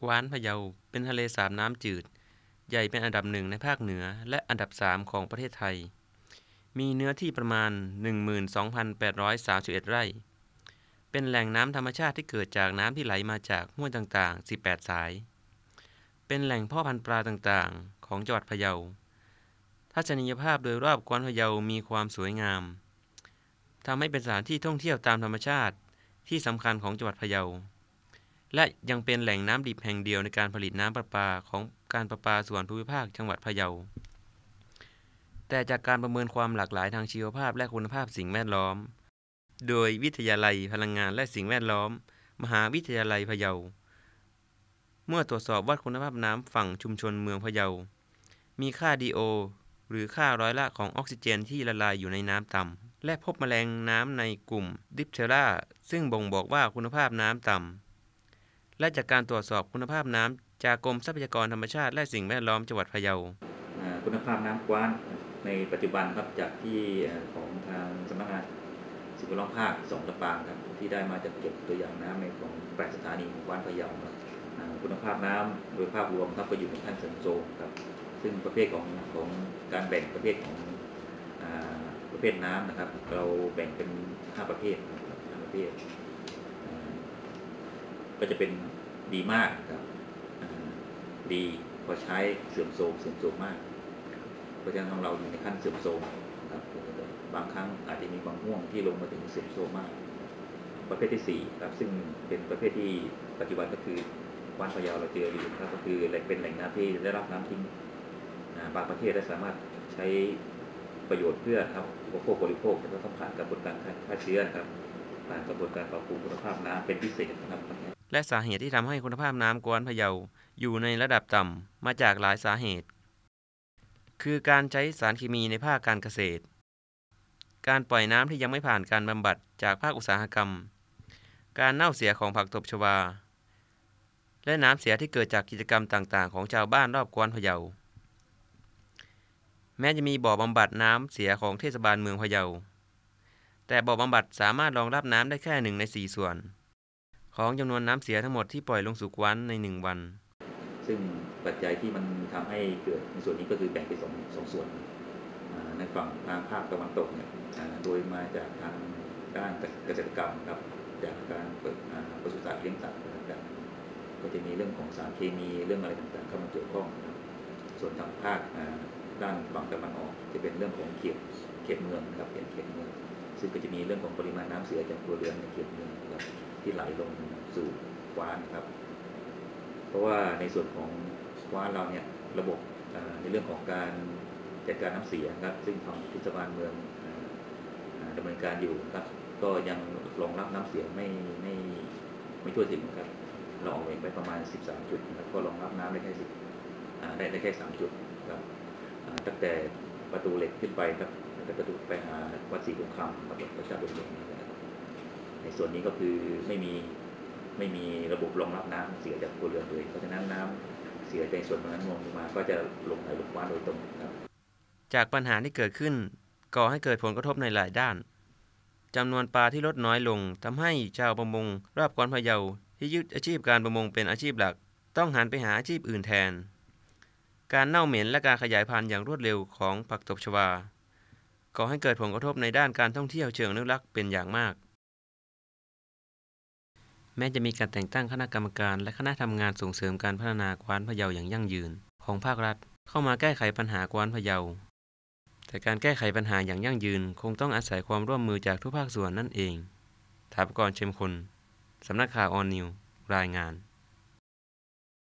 กวานพะเยาเป็นทะเลสาบน้ำจืด ใหญ่เป็นอันดับหนึ่งในภาคเหนือและอันดับ3ของประเทศไทย มีเนื้อที่ประมาณ 12,831 ไร่ เป็นแหล่งน้ำธรรมชาติที่เกิดจากน้ำที่ไหลมาจากห้วยต่างๆ 18 สาย เป็นแหล่งพ่อพันธุ์ปลาต่างๆ ของจังหวัดพะเยา ทัศนียภาพโดยรอบกวานพะเยามีความสวยงามทำให้เป็นสถานที่ท่องเที่ยวตามธรรมชาติที่สำคัญของจังหวัดพะเยา และยังเป็นแหล่งน้ำดิบแห่งเดียวในการผลิตน้ำประปาของการประปาส่วนภูมิภาคจังหวัดพะเยา แต่จากการประเมินความหลากหลายทางชีวภาพและคุณภาพสิ่งแวดล้อม โดยวิทยาลัยพลังงานและสิ่งแวดล้อม มหาวิทยาลัยพะเยา เมื่อตรวจสอบวัดคุณภาพน้ำฝั่งชุมชนเมืองพะเยา มีค่าดีโอหรือค่าร้อยละของออกซิเจนที่ละลายอยู่ในน้ำต่ำและพบแมลงน้ำในกลุ่มดิปเทราซึ่งบ่งบอกว่าคุณภาพน้ำต่ำ และจากการตรวจสอบคุณภาพน้ำจากกรมทรัพยากรธรรมชาติ และสิ่งแวดล้อมจังหวัดพะเยาคุณภาพน้ำกว้านในปัจจุบันครับจากที่ของทางสำนักงานสิ่งแวดล้อมภาคสองลำปางครับที่ได้มาจัดเก็บตัวอย่างน้ำในของแปดสถานีของกว้านพะเยาครับคุณภาพน้ำโดยภาพรวมครับก็อยู่ในขั้นเสริมโทรครับซึ่งประเภทของของการแบ่งประเภทของประเภทน้ำนะครับ เราแบ่งเป็นห้าประเภทห้าประเภท ก็จะเป็นดีมากครับดีพอใช้เสื่อมโทรมเสื่อมโทรมมาก เพราะฉะนั้นของเราอยู่ในขั้นเสื่อมโทรมครับบางครั้งอาจจะมีบางห่วงที่ลงมาถึงเสื่อมโทรมมาก ประเภทที่ 4 ครับ ซึ่งเป็นประเภทที่ปัจจุบันก็คือว่านพยาเราเจออยู่ครับก็คือแหล่งเป็นแหล่งน้ำที่ได้รับน้ำทิ้งบางประเทศได้สามารถใช้ประโยชน์เพื่อครับอุปโภคบริโภคแต่ต้องผ่านกระบวนการฆ่าเชื้อครับผ่านกระบวนการปรับปรุงคุณภาพน้ำเป็นพิเศษนะครับ และสาเหตุที่ทำให้คุณภาพน้ำกวนพะเยาอยู่ในระดับต่ำมาจากหลายสาเหตุ คือการใช้สารเคมีในภาคการเกษตร การปล่อยน้ำที่ยังไม่ผ่านการบำบัดจากภาคอุตสาหกรรม การเน่าเสียของผักตบชวา และน้ำเสียที่เกิดจากกิจกรรมต่างๆ ของชาวบ้านรอบกวนพะเยา แม้จะมีบ่อบำบัดน้ำเสียของเทศบาลเมืองพะเยา แต่บ่อบำบัดสามารถรองรับน้ำได้แค่หนึ่งในสี่ส่วน ของจำนวนน้ำเสียทั้งหมดที่ปล่อยลงสู่กวนในหนึ่งวัน ซึ่งปัจจัยที่มันทำให้เกิดในส่วนนี้ก็คือแบ่งเป็นสองสองส่วนในฝั่งทางภาคตะวันตกเนี่ยโดยมาจากทางด้านเกษตรกรรมครับจากการเปิดปศุสัตว์เลี้ยงสัตว์ก็จะมีเรื่องของสารเคมีเรื่องอะไรต่างๆเข้ามาเกี่ยวข้องครับส่วนทางภาคด้านฝั่งตะวันออก จะเป็นเรื่องของเขตเขตเมืองครับเป็นเขตเมือง ซึ่งก็จะมีเรื่องของปริมาณน้ำเสียจากตัวเรือนในเขตเมืองครับที่ไหลลงสู่กว้านครับ เพราะว่าในส่วนของกว้านเราเนี่ยระบบในเรื่องของการจัดการน้ำเสียครับ ซึ่งทางเทศบาลเมืองดำเนินการอยู่ครับ ก็ยังรองรับน้ำเสียไม่ไม่ไม่ทั่วถึงครับ เราออกเองไปประมาณ 13 จุดนะครับก็รองรับน้ำได้แค่สิบได้ได้แค่ 3 จุดครับตั้งแต่ประตูเหล็กขึ้นไปครับ แต่ประตูไปหาวัดศรีสงครามวัดประชาบุญในส่วนนี้ก็คือไม่มีไม่มีระบบรองรับน้ำเสียจากครัวเรือนเลย เพราะฉะนั้นน้ำเสียในส่วนตรงนั้นลงมา ก็จะลงในลงว้าโดยตรงครับ จากปัญหาที่เกิดขึ้นก่อให้เกิดผลกระทบในหลายด้านจำนวนปลาที่ลดน้อยลงทำให้ชาวประมงรอบกวนพะเยาที่ยึดอาชีพการประมงเป็นอาชีพหลัก ต้องหันไปหาอาชีพอื่นแทน การเน่าเหม็นและการขยายพันธุ์อย่างรวดเร็วของผักตบชวา ก่อให้เกิดผลกระทบในด้านการท่องเที่ยวเชิงอนุรักษ์เป็นอย่างมาก แม้จะมีการแต่งตั้งคณะกรรมการ และคณะทำงานส่งเสริมการพัฒนากวานพะเยาอย่างยั่งยืน ของภาครัฐ เข้ามาแก้ไขปัญหากวานพะเยา แต่การแก้ไขปัญหาอย่างยั่งยืน คงต้องอาศัยความร่วมมือจากทุกภาคส่วนนั่นเองถาปกรเชมคนสำนักข่าวออนนิวรายงาน